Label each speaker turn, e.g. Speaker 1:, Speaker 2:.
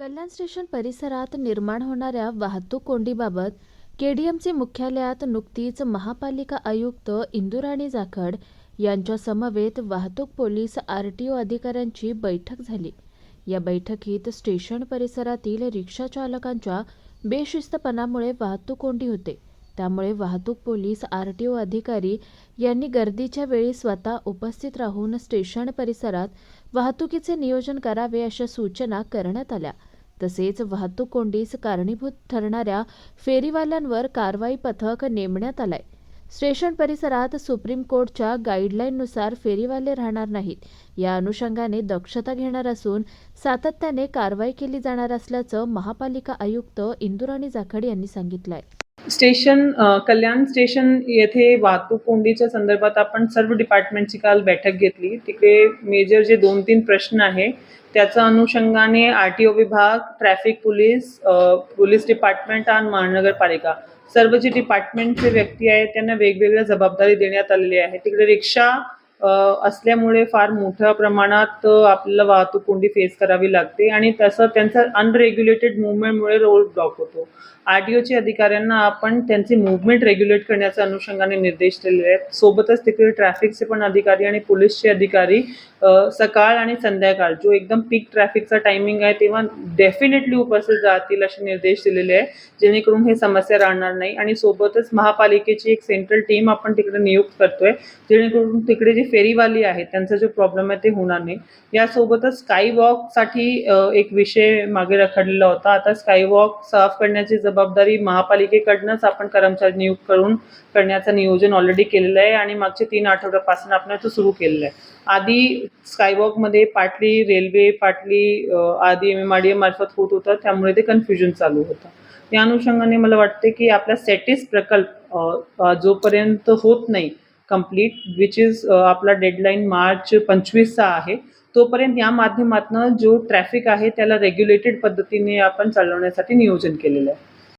Speaker 1: कल्याण station परिसरात निर्माण होणाऱ्या वाहतूक कोंडीबाबत केडीएमसी मुख्यालयात नुकतीच महापालिका आयुक्त इंदुराणी जाखड यांच्यासमवेत वाहतूक पोलीस आर टी ओ अधिकाऱ्यांची बैठक झाली. या बैठकीत स्टेशन परिसरातील रिक्षा चालकांच्या बेशिस्तपणामुळे वाहतूक कोंडी होते. त्यामुळे वाहतूक पोलीस आर टी ओ अधिकारी यांनी गर्दीच्या वेळी स्वतः उपस्थित राहून स्टेशन परिसरात वाहतुकीचे नियोजन करावे अशा सूचना करण्यात आल्या. तसेच वाहतूक कोंडीस कारणीभूत ठरणाऱ्या फेरीवाल्यांवर कारवाई पथक नेमण्यात आलाय. स्टेशन परिसरात सुप्रीम कोर्टच्या गाईडलाईननुसार फेरीवाले राहणार नाहीत. या अनुषंगाने दक्षता घेणार असून सातत्याने कारवाई केली जाणार असल्याचं महापालिका आयुक्त इंदुराणी जाखड यांनी सांगितलंय.
Speaker 2: स्टेशन कल्याण स्टेशन येथे वाहतूक कोंडीच्या संदर्भात आपण सर्व डिपार्टमेंटची काल बैठक घेतली. तिकडे मेजर जे दोन तीन प्रश्न आहे त्याच्या अनुषंगाने आर टी ओ विभाग ट्रॅफिक पोलीस पोलीस डिपार्टमेंट आणि महानगरपालिका. सर्व जे डिपार्टमेंटचे व्यक्ती आहेत त्यांना वेगवेगळ्या जबाबदारी देण्यात आलेली आहे. तिकडे रिक्षा असल्यामुळे फार मोठ्या प्रमाणात आपल्याला वाहतूक कोंडी फेस करावी लागते आणि तसं त्यांचा अनरेग्युलेटेड मुवमेंटमुळे रोड ब्लॉक होतो. आर टी ओच्या अधिकाऱ्यांना आपण त्यांचे मुवमेंट रेग्युलेट करण्याच्या अनुषंगाने निर्देश दिलेले आहेत. सोबतच तिकडे ट्रॅफिकचे पण अधिकारी आणि पोलीसचे अधिकारी सकाळ आणि संध्याकाळ जो एकदम पीक ट्रॅफिकचा टायमिंग आहे तेव्हा डेफिनेटली उपस्थित राहतील असे निर्देश दिलेले आहे जेणेकरून हे समस्या राहणार नाही. आणि सोबतच महापालिकेची एक सेंट्रल टीम आपण तिकडे नियुक्त करतोय जेणेकरून तिकडे जे फेरीवाली आहेत त्यांचा जो प्रॉब्लेम आहे ते होणार नाही. यासोबतच स्काय वॉकसाठी एक विषय मागे रखडलेला होता. आता स्काय वॉक साफ करण्याची जबाबदारी महापालिकेकडनंच आपण कर्मचारी नियुक्त करून करण्याचं नियोजन ऑलरेडी केलेलं आहे आणि मागच्या तीन आठवड्यापासून आपण तो सुरू केलेलं आहे. आधी स्कायवॉकमध्ये पाटली रेल्वे पाटली आधी एम एम आर डी मार्फत होत होतं त्यामुळे ते कन्फ्युजन चालू होतं. या अनुषंगाने मला वाटते की आपला सेटिस प्रकल्प जोपर्यंत होत नाही कंप्लीट विच इज आपला डेडलाईन मार्च पंचवीसचा आहे. तोपर्यंत या माध्यमातून जो ट्रॅफिक आहे त्याला रेग्युलेटेड पद्धतीने आपण चालवण्यासाठी नियोजन केलेलं आहे.